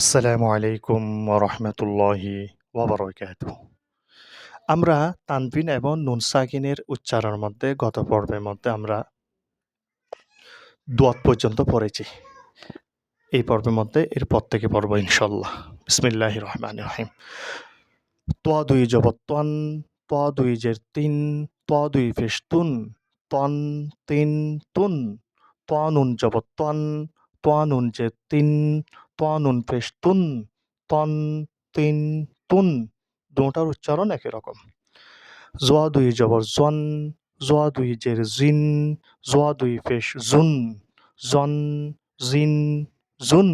আসসালামু আলাইকুম রহমতুল্লাহি ওবরাকাতুহ। আমরা তানবিন এবং নুন সাকিনের উচ্চারণের মধ্যে, গত পর্বের মধ্যে আমরা দোয়াত পর্যন্ত পড়েছি। এই পর্বের মধ্যে এরপর থেকে পর্ব ইনশাল্লাহ বিসমিল্লাহ রহমান রহিম। তোয়া দুই জবত্তন তোয়া দুই জের তিন তোয়া দুই ফেস তুন তন তিন তুন তোয়া নুন জবত্তন তোয়া নুন জের তিন তোয়া নুন ফেস তুন, তন তিন তুন, দুটার উচ্চারণ একই রকম। জোয়া দুই জবর জন জোয়া দুই জের জিন, জোয়া দুই ফেস জুন জন জিন, জুন।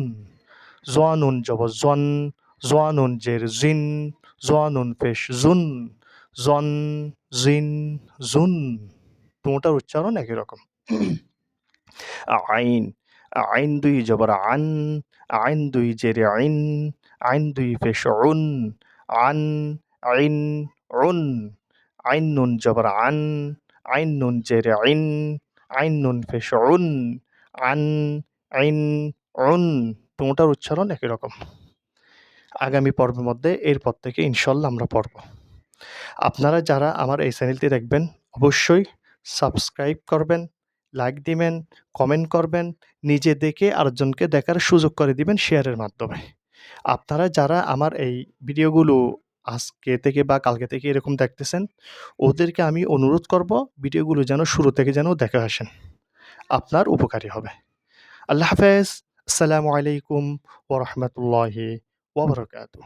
জোয়া নুন জবর জন জোয়া নুন জের জিন, জোয়া নুন ফেস জুন জন জিন, জুন। দুটার উচ্চারণ একই রকম। আইন আইন দুই জবর আন আইন দুই জের আইন আইন দুই ফেস উন আন, আইন উন আইন নুন জবর আন আইন নুন জের আইন আইন নুন ফেস উন আন, আইন উন দুটার উচ্চারণ একই রকম। আগামী পর্বের মধ্যে এরপর থেকে ইনশাল্লাহ আমরা পড়ব। আপনারা যারা আমার এই চ্যানেলটি দেখবেন, অবশ্যই সাবস্ক্রাইব করবেন লাইক দিবেন কমেন্ট করবেন, নিজে দেখে আরেকজনকে দেখার সুযোগ করে দিবেন শেয়ারের মাধ্যমে। আপনারা যারা আমার এই ভিডিওগুলো আজকে থেকে বা কালকে থেকে এরকম দেখতেছেন, ওদেরকে আমি অনুরোধ করব ভিডিওগুলো যেন শুরু থেকে যেন দেখে আসেন। আপনার উপকারী হবে। আল্লাহ হাফেজ। আসসালামু আলাইকুম ওরহমতুল্লাহি ওবরকাতু